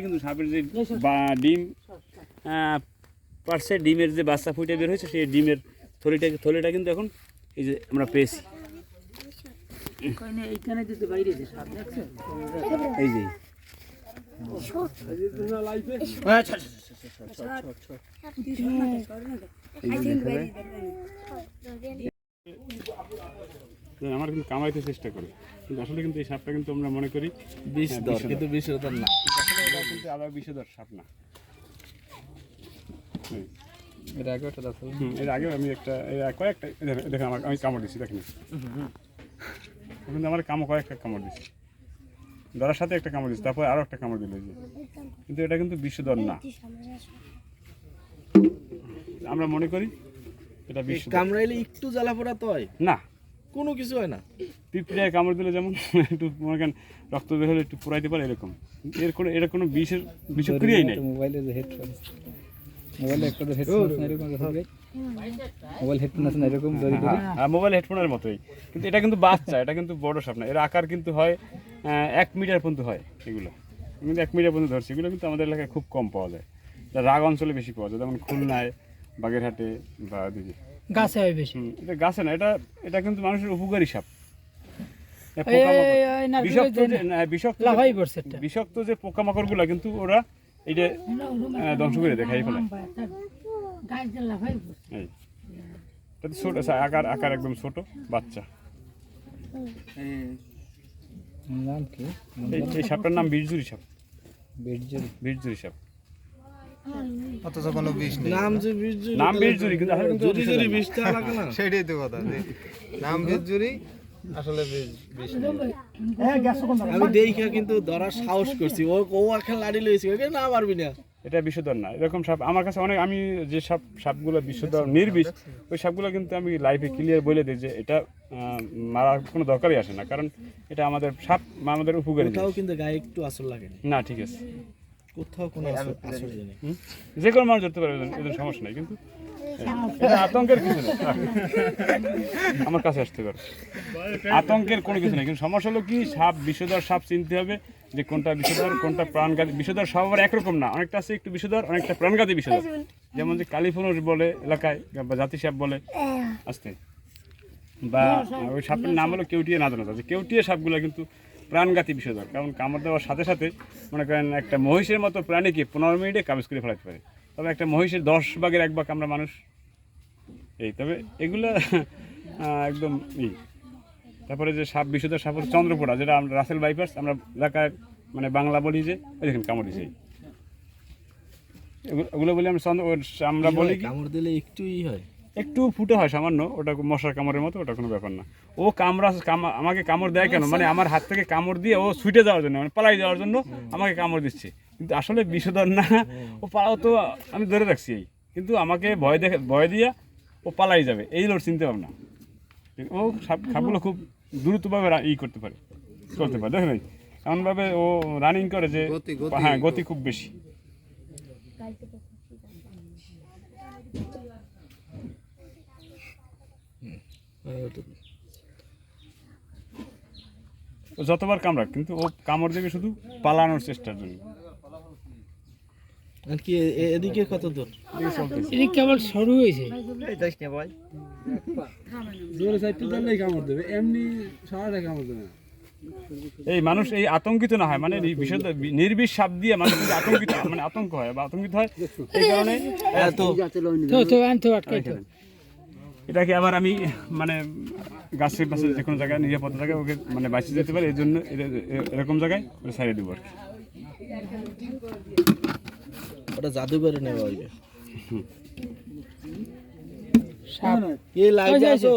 কিন্তু সাপের যে বা ডিম পারছে ডিমের যে বাচ্চা ফুটে বের হয়েছে সেই ডিমের থলিটা থলিটা কিন্তু এখন এই যে আমরা পেয়েছি। এই যে। আমার কিন্তু কামাইতে চেষ্টা করে কিন্তু আসলে কিন্তু এই সাপটা কিন্তু আমরা মনে করি বিষ হ্যাঁ, দর বিষধর। কিন্তু বিষধর না। কিন্তু আবার বিষধর সাপ না। হুম। এর আগে একটা দেখো এর আগে আমি একটা এর কয়েকটা দেখেন- দেখেন আমার আমি কামড় দিচ্ছি দেখেন। কিন্তু আমার কামড় কয়েকটা কামড় দিচ্ছি ধরার সাথে একটা কামড় দিচ্ছি তারপর আরও একটা কামড় দিল যে। কিন্তু এটা কিন্তু বিষধর না। আমরা মনে করি এটা বিষধর কামড়াইলে একটু জ্বালা পোড়া তো হয়। না। কোনো কিছু হয় না। পিঁপড়ায় কামড় দিলে যেমন একটু মনে করেন রক্ত বের হলে একটু পুরাইতে পারে এরকম। এর কোনো এটা কোনো বিষের বিষক্রিয়াই নেই। মোবাইলে যে হেডফোন মোবাইলে একটা হেডফোন এরকম মোবাইল হেডফোন আছে এরকম দড়ি দড়ি আর মোবাইল হেডফোনের মতোই। কিন্তু এটা কিন্তু বাচ্চা এটা কিন্তু বড় সাপ না। এর আকার কিন্তু হয় এক মিটার পর্যন্ত হয় এগুলো। কিন্তু এক মিটার পর্যন্ত ধরছি। এগুলো কিন্তু আমাদের এলাকায় খুব কম পাওয়া যায়। এটা রাগ অঞ্চলে বেশি পাওয়া যায়। যেমন খুলনায় বাগেরহাটে বা গাছে হয় বেশি। এটা গাছে না এটা এটা কিন্তু মানুষের উপকারী সাপ। বিষাক্ত যে পোকামাকড়গুলো কিন্তু ওরা এটা ধ্বংস করে দেখাই ফেলে। ছোট আকার আকার একদম ছোট বাচ্চা। নাম কি? এই সাপটার নাম বীরজুরি সাপ। বীরজুরি। সাপ। অথচ কোনো বিষ নেই। নাম যে বিষ নাম বীরজুরি কিন্তু। বিষটা লাগে না। সেটাই তো কথা। নাম বীজ জুড়ি আসলে বীজ আমি দেখা কিন্তু ধরার সাহস করছি। ও ও এখন লাড়ি লইছি ওকে না পারবি না। এটা বিষধর না। এরকম সাপ আমার কাছে অনেক আমি যে সাপ সাপগুলো বিষধর নির্বিষ ওই সাপগুলো কিন্তু আমি লাইফে ক্লিয়ার বলে দিই যে এটা মারার কোনো দরকারই আসে না। কারণ এটা আমাদের সাপ আমাদের উপকারী কোথাও কিন্তু গায়ে একটু আসর লাগে না। না ঠিক আছে। কোথাও কোনো আসর যে কোনো মানুষ ধরতে পারবে এদের- সমস্যা নেই। কিন্তু আতঙ্কের কিছু নেই আমার কাছে আসতে পারে। আতঙ্কের কোনো কিছু নেই, কিন্তু সমস্যা হলো কি, সাপ বিষধর সাপ চিনতে হবে যে কোনটা বিষধর, কোনটা প্রাণঘাতী। বিষধর সব আবার একরকম না, অনেকটা আছে একটু বিষধর, অনেকটা প্রাণঘাতী বিষধর। যেমন যে কালিফুনুস বলে এলাকায়, বা জাতি সাপ বলে, আসতে। বা ওই সাপের নাম হলো কেউটিয়া নাদনত আছে কেউটিয়া সাপগুলো কিন্তু প্রাণঘাতী বিষধর, কারণ কামড় দেওয়ার সাথে সাথে মনে করেন একটা মহিষের মতো প্রাণীকে পনেরো মিনিটে কামিজ করে ফেলাতে পারে। তবে একটা মহিষের দশ ভাগের এক ভাগ আমরা মানুষ এই তবে এগুলো একদম ই। তারপরে যে সাপ বিষধর সাপ হচ্ছে চন্দ্রপোড়া যেটা আমরা রাসেল বাইপাস আমরা এলাকায় মানে বাংলা বলি যে ওই দেখেন কামড় দিছে। ওগুলো বলি আমরা চন্দ্র আমরা বলি কামড় দিলে একটুই হয়। একটু ফুটে হয় সামান্য ওটা মশার কামড়ের মতো ওটা কোনো ব্যাপার না। ও কামড়া আমাকে কামড় দেয় কেন? মানে আমার হাত থেকে কামড় দিয়ে ও ছুটে যাওয়ার জন্য মানে পালাই যাওয়ার জন্য আমাকে কামড় দিচ্ছে। কিন্তু আসলে বিষধর না ও পালাও তো আমি ধরে রাখছি। এই কিন্তু আমাকে ভয় দেখে ভয় দিয়ে ও পালাই যাবে এই লোর চিনতে পারব না ও সাপ সাপগুলো খুব দ্রুতভাবে ই করতে পারে করতে পারে দেখেন এমনভাবে ও রানিং করে যে হ্যাঁ গতি। খুব বেশি। ও যতবার কামড়াক কিন্তু ও কামড় দেবে শুধু পালানোর চেষ্টার জন্য। আর কি এদিকে কত দূর? এদিক কেবল শুরু হয়েছে। জোরে সাইডটা দিলেই কামড় দেবে এমনি সারাটা কামড় দেবে এই মানুষ এই আতঙ্কিত না হয় মানে বিষয় নির্বিষ সাপ দিয়ে মানুষ যদি আতঙ্কিত মানে আতঙ্ক হয় বা আতঙ্কিত হয় এই কারণে তো এটাকে আবার আমি মানে গাছের পাশে যে কোনো জায়গায় নিরাপদ জায়গায় ওকে মানে বাঁচিয়ে যেতে পারে এই জন্য এরকম জায়গায় ওটা ছাড়িয়ে দেবো আর কি। ওটা জাদুঘরে নেওয়া হইবে সাপ এই লাইভে ওই যে- আসো